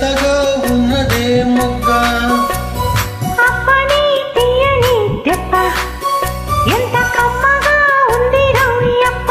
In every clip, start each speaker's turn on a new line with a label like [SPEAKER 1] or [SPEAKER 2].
[SPEAKER 1] చేతగా ఉన్నదే
[SPEAKER 2] మొక్క. ఎంత కమ్మగా ఉంది రౌయప్ప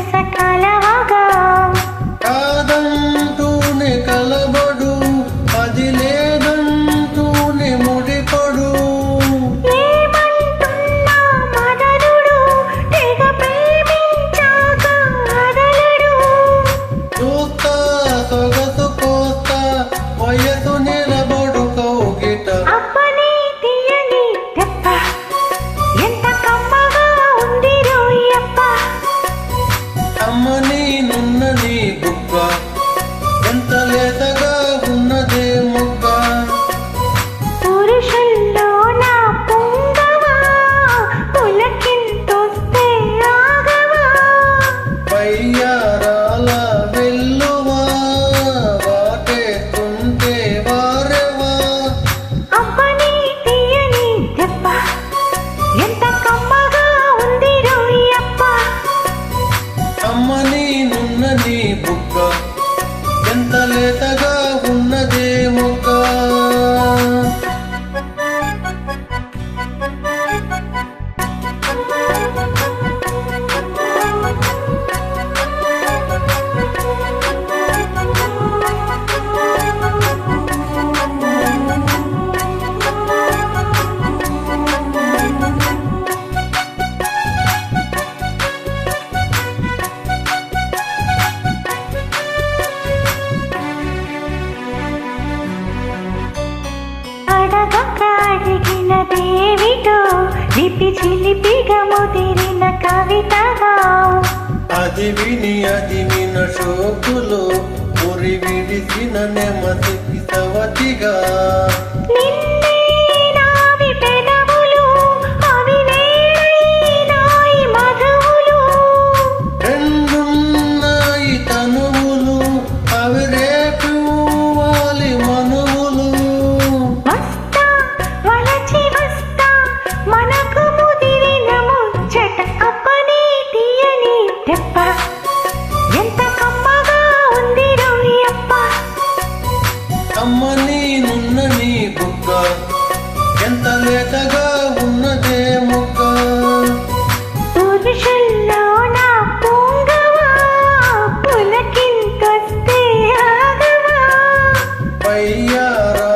[SPEAKER 2] ತಲೆ ತಗ చిలిపిగా ముదిరిన కవితగా.
[SPEAKER 1] అది విని అది విన షోకులో మురి విడిసిన నెమతి సవతిగా.
[SPEAKER 2] నిన్న love.